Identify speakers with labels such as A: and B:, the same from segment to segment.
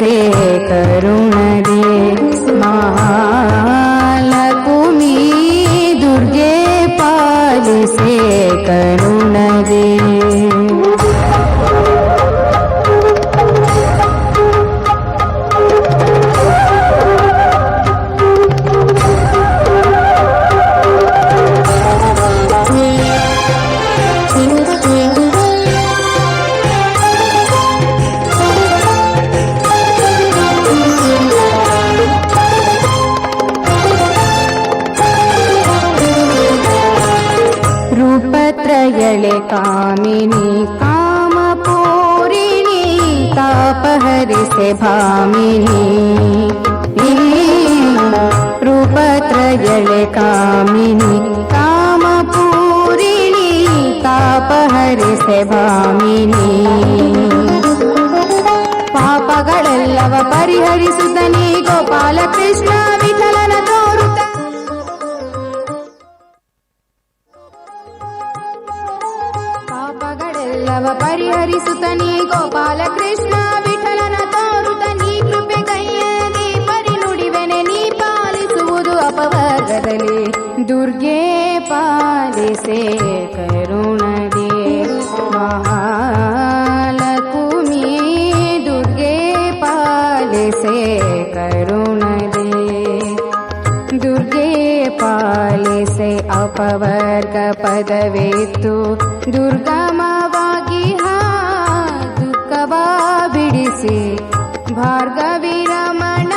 A: थे नृपत्रयले कामिनी कामपूरिणी तापहरि से भामिनी रूपत्रयले कामिनी कामपूरिणी तापहरि से भामिनी पापगळेल्लव परिहरिसुतनी गोपालकृष्ण ಪರಿಹರಿಸುತ್ತನೇ ಗೋಪಾಲ ಕೃಷ್ಣ ವಿಠಲನ ತೋರುತ್ತ ನೀ ಕೃಪೆ ಕೈಯದಿ ಪರಿನುಡಿವೆನೆ ನೀ ಪಾಲಿಸುವುದು ಅಪವರ್ಗದಲ್ಲಿ ದುರ್ಗೆ ಪಾಲಿಸೆ ಕರುಣದೆ ಮಹಾಲಕುಮಿ ದುರ್ಗೆ ಪಾಲಿಸೆ ಕರುಣದೆ ದುರ್ಗೆ ಪಾಲಿಸೆ ಅಪವರ್ಗ ಪದವೆತ್ತು ದುರ್ಗಮವಾಗಿ भार्गवी
B: रमण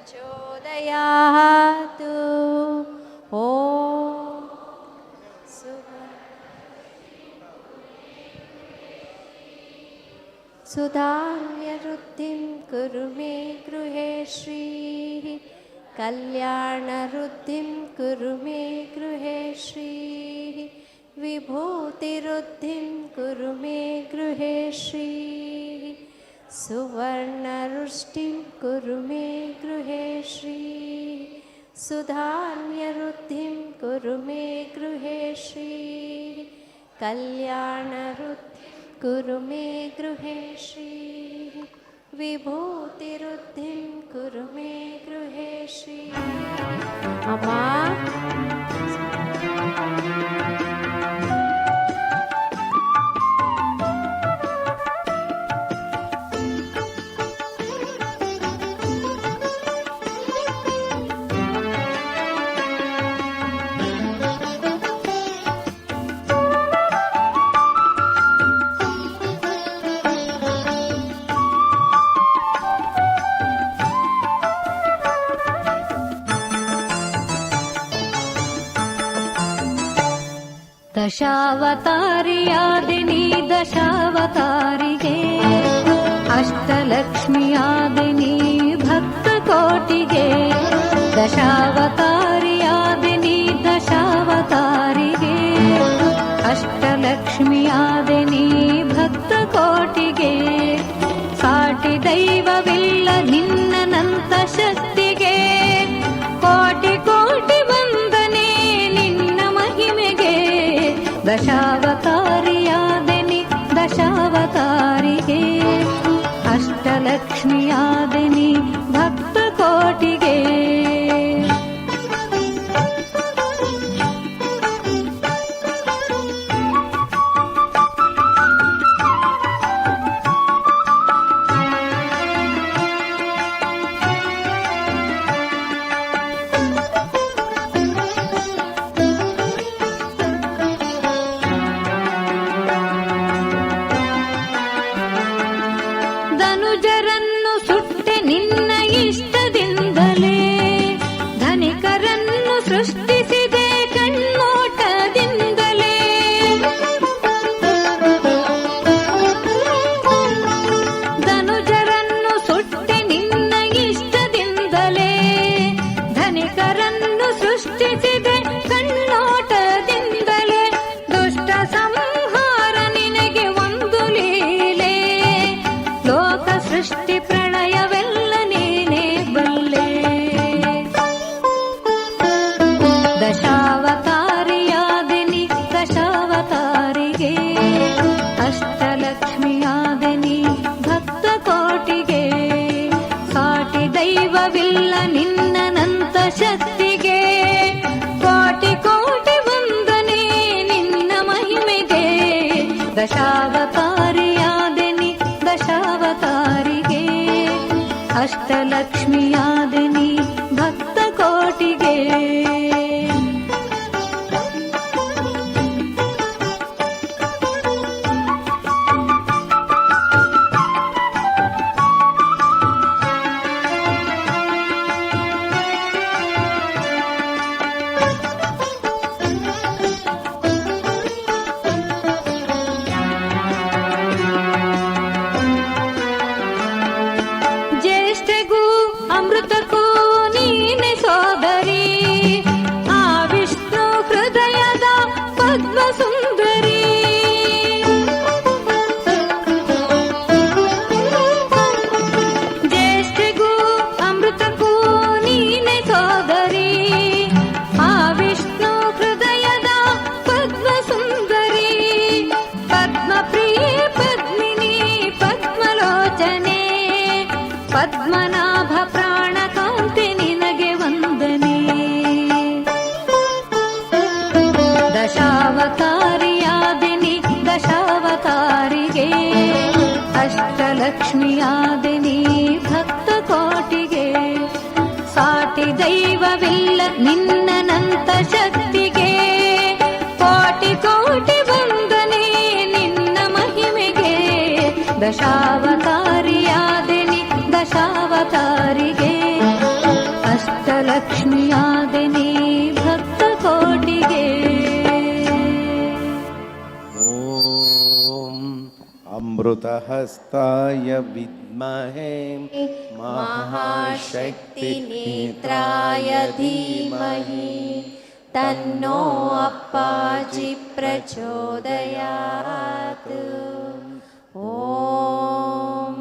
C: प्रचोदयातु। ॐ सुधान्यवृद्धिं कुरु मे गृहे श्रीः। कल्याणवृद्धिं कुरु मे गृहे श्रीः। विभूतिवृद्धिं कुरु मे गृहे श्रीः सुवर्णरुष्टिं कुरु मे गृहे श्रीः। सुधान्यवृद्धिं कुरु मे गृहे श्रीः। कल्याणवृद्धिं कुरु मे गृहे श्रीः। विभूतिवृद्धिं कुरु मे गृहे श्रीः। अमा
D: ದಶಾವತಾರಿಯಾದಿನಿ ದಶಾವತಾರಿಗೆ. ಅಷ್ಟಲಕ್ಷ್ಮಿಯಾದಿನಿ ಭಕ್ತ ಕೋಟಿಗೆ ದಶಾವತಾರಿಯಾದಿನಿ ಸೃಷ್ಟಿ ದೈವವಿಲ್ಲ ನಿನ್ನನಂತ ಶಕ್ತಿಗೆ. ಕೋಟಿ ಕೋಟಿ ವಂದನೆ ನಿನ್ನ ಮಹಿಮೆಗೆ. ದಶಾವತಾರಿಯಾದನಿ ದಶಾವತಾರಿಗೆ. ಅಷ್ಟಲಕ್ಷ್ಮಿಯಾದನಿ ಭಕ್ತ ಕೋಟಿಗೆ ಅಷ್ಟಲಕ್ಷ್ಮಿಯಾದಿನಿ
B: अमृतहस्ताय विद्महे
C: महाशक्तिनेत्राय धीमहि तन्नो अप्पाजि प्रचोदयात्। ॐ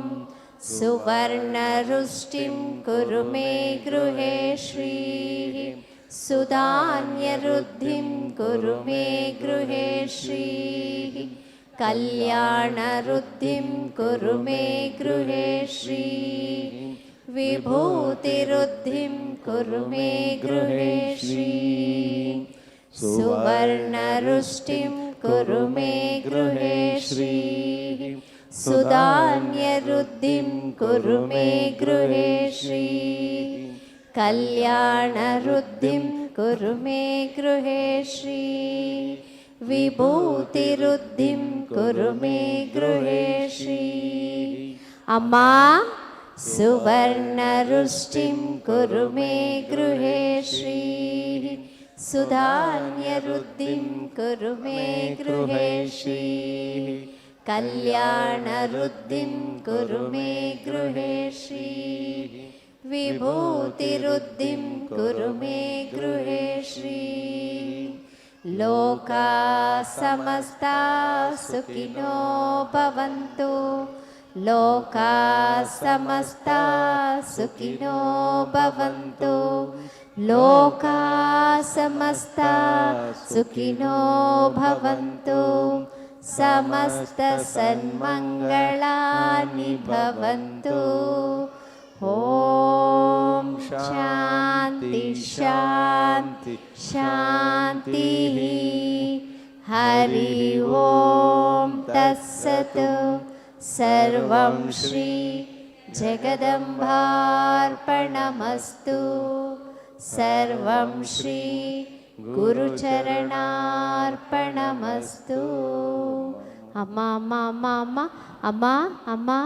C: सुवर्णरुष्टिं कुरु मे गृहे श्रीः सुधान्यरुद्धिं कुरु मे गृहे श्रीः। कल्याणरुद्धिं कुरु मे गृहे श्रीः विभूतिरुद्धिं कुरु मे गृहे श्रीः सुवर्णरुष्टिं कुरु मे गृहे श्रीः सुधान्यरुद्धिं कुरु मे गृहे श्रीः कल्याणरुद्धिं कुरु मे गृहे श्रीः विभूतिरुद्धिं कुरु मे गृहे श्रीः अम्मा सुवर्णरुष्टिं कुरु मे गृहे सुधान्यरुद्धिं कुरु मे गृहे कल्याणरुद्धिं कुरु मे गृहे विभूतिरुद्धिं कुरु मे गृहे లోకా సమస్తా సుఖినో భవంతు. లోకా సమస్తా సుఖినో భవంతు. లోకా సమస్తా సుఖినో భవంతు. సమస్త సన్మంగళాని భవంతు. ॐ शान्ति शान्ति शान्तिः हरि ॐ तत्सत्। सर्वं श्री जगदम्बार्पणमस्तु। सर्वं श्री गुरुचरणार्पणमस्तु। अम्मा अम्मा अम्मा अम्मा अम्मा अम्मा